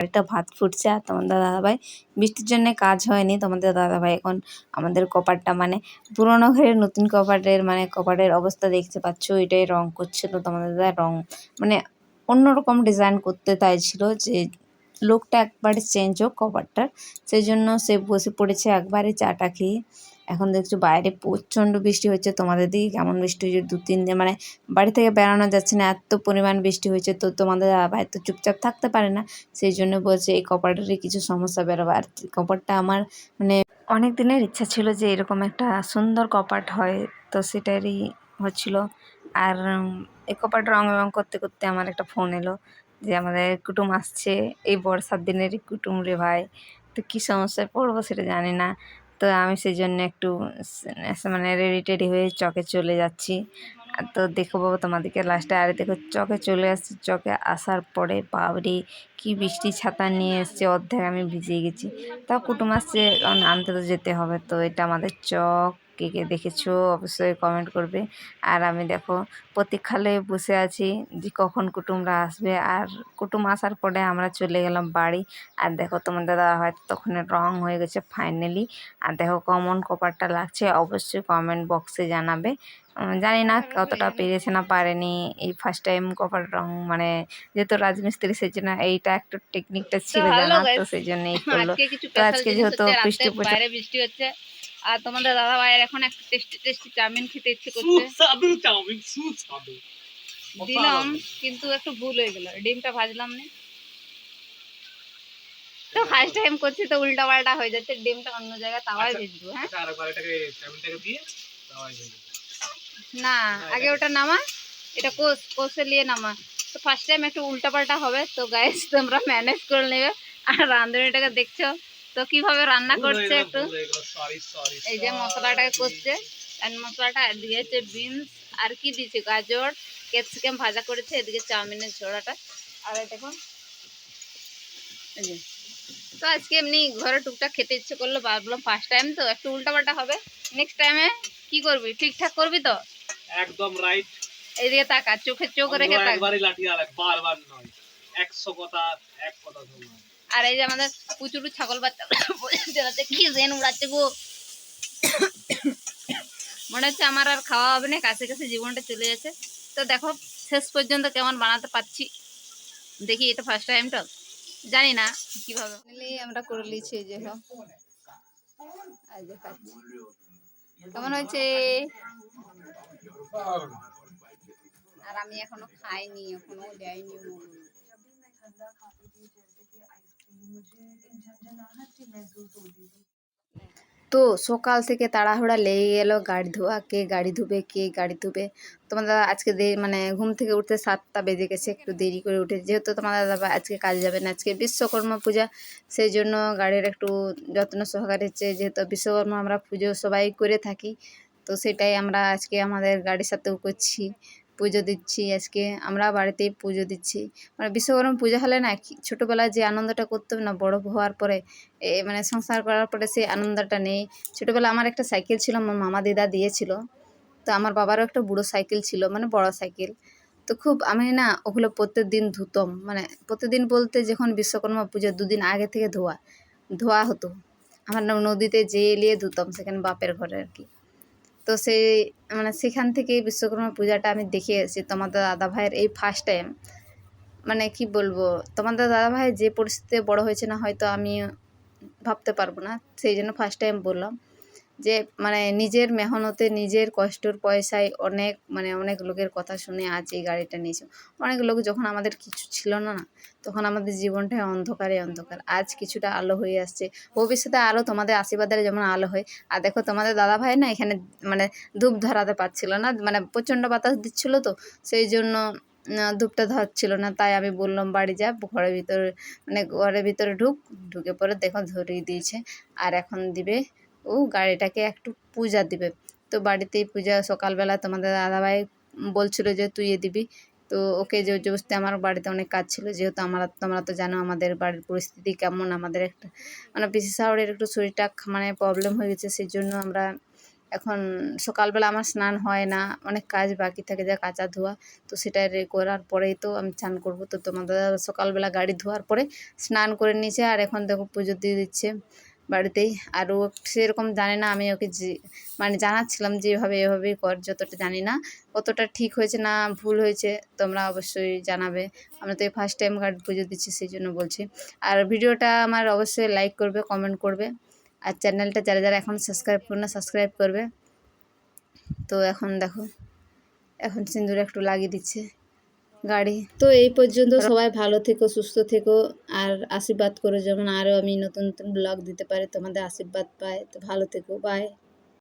একটা ভাত ফুটছে আর তোমাদের দাদাভাই। বৃষ্টির জন্য কাজ হয়নি, তোমাদের দাদাভাই এখন আমাদের কপারটা মানে পুরোনো ঘরের, নতুন কপাটের মানে কপাটের অবস্থা দেখতে পাচ্ছ। এটাই রং করছে তো তোমাদের দাদা রং মানে অন্যরকম ডিজাইন করতে চাইছিল যে লোকটা একবারে চেঞ্জ হোক কভারটার সেই জন্য সে বসে পড়েছে একবারে চাটা খেয়ে। এখন দেখছ বাইরে প্রচণ্ড বৃষ্টি হচ্ছে, তোমাদের দিকে কেমন বৃষ্টি হচ্ছে? দু, তিন দিন মানে বাড়ি থেকে বেড়ানো যাচ্ছে না, এত পরিমাণ বৃষ্টি হয়েছে তো তোমাদের ভাই তো চুপচাপ থাকতে পারে না। সেই জন্য বলছে এই কপারটারই কিছু সমস্যা বেরোবে। আর কপারটা আমার মানে অনেক দিনের ইচ্ছা ছিল যে এরকম একটা সুন্দর কপাট হয়, তো সেটারই হচ্ছিল। আর এই কপাট রং রং করতে করতে আমার একটা ফোন এলো যে আমাদের কুটুম আসছে, এই বর্ষার দিনেরই কুটুম রে ভাই, তো কী সমস্যায় পড়ব সেটা জানি না। তো আমি সেই জন্য একটু মানে রেডি টেডি হয়ে চকে চলে যাচ্ছি। তো দেখো বাবু, তোমাদেরকে লাস্টে আরে দেখো চকে চলে আসছি। চকে আসার পরে বাবরি কি বৃষ্টি ছাতা নিয়ে এসছে। অর্ধেক আমি ভিজে গেছি। তাও কুটুম আসছে, কারণ আনতে তো যেতে হবে। তো এটা আমাদের চক। কে কে দেখেছ অবশ্যই কমেন্ট করবে। আর আমি দেখো প্রতীক্ষালয়ে বসে আছি যে কখন কুটুমরা আসবে। আর কুটুম আসার পরে আমরা চলে গেলাম বাড়ি। আর দেখো তোমার দাদা হয়তো তখন রং হয়ে গেছে ফাইনালি আর দেখো কমন কপারটা লাগছে অবশ্যই কমেন্ট বক্সে জানাবে। জানি না কতটা পেরেছে না পারেনি এই ফার্স্ট টাইম কপার রং। মানে যেহেতু রাজমিস্ত্রি সেই জন্য এইটা একটু টেকনিকটা ছিল জানা তো সেই জন্য এই করল। তো আজকে যেহেতু বৃষ্টি পড়ছে- বৃষ্টি হচ্ছে। আর তোমাদের দাদা ভাইয়ের এখন একটা টেস্টি টেস্টি চাউমিন খেতে ইচ্ছে করছে। সুস্বাদু চাউমিন সুস্বাদু দিলাম কিন্তু একটু ভুল হয়ে গেল। ডিমটা ভাজলাম না। তো ফার্স্ট টাইম করছি তো উল্টা পাল্টা হয়ে যাচ্ছে ডিমটা অন্য জায়গায় তাওয়ায় আচ্ছা। ভেজবো হ্যাঁ? আচ্ছা আরেকবার এটাকে চাউমিনটাকে দিয়ে তাওয়ায় ভেজে দিই। না না, আগে ওটা নামা এটা কোষ কোষে নিয়ে নামা। তো ফার্স্ট টাইম একটু উল্টা পাল্টা হবে তো গাইস তোমরা ম্যানেজ করে নেবে। আর রাঁধুনিটাকে দেখছ তো কীভাবে রান্না করছে একটু? এই যে. মশলাটাকে আর মশলাটা দিয়েছে বিনস আর কি দিয়েছে? গাজর ক্যাপসিকাম ভাজা করেছে এদিকে চাউমিনের ঝোড়াটা আর দেখুন তো আজকে এমনি ঘরে টুকটাক খেতে ইচ্ছে করল ভাবলাম ফার্স্ট টাইম তো একটু উল্টাপাল্টা হবে। নেক্সট টাইমে কি করবি? ঠিকঠাক করবি তো? একদম রাইট এইদিকে তাকা চোখে চোখ রেখে তাক। একবারই লাঠি আর বারবার নয়। একশো কথা এক কথা শুনলাম আর এই যে আমাদের কুচুরু ছাগল বাচ্চা কি জেন উড়াচ্ছে গো। মনে হচ্ছে আমার আর খাওয়া হবে না কাছে কাছে জীবনটা চলে যাচ্ছে তো দেখো শেষ পর্যন্ত কেমন বানাতে পারছি। দেখি এটা ফার্স্ট টাইম তো। জানি না কীভাবে। আমরা করে নিয়েছি এই যে। কেমন হয়েছে? আর আমি এখনও খাইনি এখনও দেয়নি। তো সকাল থেকে তাড়াহুড়া লেগে গেল, গাড়ি ধোয়া, কে গাড়ি ধুবে, কে গাড়ি ধুবে। তোমার দাদা আজকে মানে ঘুম থেকে উঠতে সাতটা বেজে গেছে, একটু দেরি করে উঠে। যেহেতু তোমার দাদা আজকে কাজে যাবে না, আজকে বিশ্বকর্মা পূজা, সেই জন্য গাড়ির একটু যত্ন সহকারে হচ্ছে, যেহেতু বিশ্বকর্মা আমরা পুজো সবাই করে থাকি, তো সেটাই আমরা আজকে আমাদের গাড়ির সাথেও করছি। পুজো দিচ্ছি আজকে, আমরা বাড়িতেই পুজো দিচ্ছি। মানে বিশ্বকর্মা পূজা হলে না ছোটোবেলায় যে আনন্দটা করতাম না, বড় হওয়ার পরে মানে সংসার করার পরে সেই আনন্দটা নেই। ছোটোবেলা আমার একটা সাইকেল ছিল, আমার মামা দিদা দিয়েছিল। তো আমার বাবারও একটা বুড়ো সাইকেল ছিল মানে বড় সাইকেল। তো খুব আমি না ওগুলো প্রত্যেক দিন ধুতাম মানে প্রতিদিন বলতে যখন বিশ্বকর্মা পুজো দুদিন আগে থেকে ধোয়া ধোয়া হতো। আমার নদীতে যেয়ে এলিয়ে ধুতাম, সেখানে বাপের ঘরে আর কি। তো সেই মানে সেখান থেকে বিশ্বকর্মা পূজাটা আমি দেখে এসেছি। তোমাদের দাদা ভাইয়ের এই ফার্স্ট টাইম মানে কি বলব, তোমাদের দাদা ভাই যে পরিস্থিতিতে বড় হয়েছে না হয়তো আমি ভাবতে পারব না। সেই জন্য ফার্স্ট টাইম বললাম। যে মানে নিজের মেহনতে নিজের কষ্টর পয়সায় অনেক মানে অনেক লোকের কথা শুনে আজ এই গাড়িটা নিয়েছে। অনেক লোক যখন আমাদের কিছু ছিল না না, তখন আমাদের জীবনটাই অন্ধকারে অন্ধকার। আজ কিছুটা আলো হয়ে আসছে। ভবিষ্যতে আরও তোমাদের আশীর্বাদের যেমন আলো হয়। আর দেখো তোমাদের দাদা ভাই না এখানে মানে ধূপ ধরাতে পারছিল না। মানে প্রচণ্ড বাতাস দিচ্ছিল তো, সেই জন্য ধূপটা ধরছিল না। তাই আমি বললাম, বাড়ি যা, ঘরের ভিতরে মানে ঘরের ভিতরে ঢুক। ঢুকে পরে দেখো ধরিয়ে দিয়েছে। আর এখন দিবে ও গাড়িটাকে একটু পূজা দিবে। তো বাড়িতেই পূজা, সকালবেলা তোমাদের দাদাভাই বলছিল যে তুই এ দিবি। তো ওকে যে জবস্তি আমার বাড়িতে অনেক কাজ ছিল, যেহেতু আমরা, তোমরা তো জানো আমাদের বাড়ির পরিস্থিতি কেমন, আমাদের একটা মানে পিসি শাহরের একটু শরীরটা মানে প্রবলেম হয়ে গেছে সেই জন্য আমরা এখন সকালবেলা আমার স্নান হয় না, অনেক কাজ বাকি থাকে যা কাচা ধোয়া, তো সেটা করার পরেই তো আমি স্নান করব। তো তোমাদের সকালবেলা গাড়ি ধোয়ার পরে স্নান করে নিয়েছে, আর এখন দেখো পুজো দিয়ে দিচ্ছে। বাড়িতেই। আর ও সেরকম জানে না, আমি ওকে যে মানে জানাচ্ছিলাম যে, এভাবে, এভাবেই কর, যতটা জানি না, কতটা ঠিক হয়েছে না ভুল হয়েছে, তোমরা অবশ্যই জানাবে। আমরা তো এই ফার্স্ট টাইম গাড়ি পুজো দিচ্ছি, সেই জন্য বলছি। আর ভিডিওটা আমার অবশ্যই লাইক করবে কমেন্ট করবে। আর চ্যানেলটা যারা যারা এখন সাবস্ক্রাইব করো না সাবস্ক্রাইব করবে। তো এখন দেখো, এখন সিঁদুর একটু লাগিয়ে দিচ্ছে। গাড়ি। তো এই পর্যন্ত সবাই ভালো থেকো সুস্থ থেকো। আর আশীর্বাদ করো যেমন আরও আমি নতুন নতুন ব্লগ দিতে পারি তোমাদের আশীর্বাদ পাই। তো ভালো থেকো বাই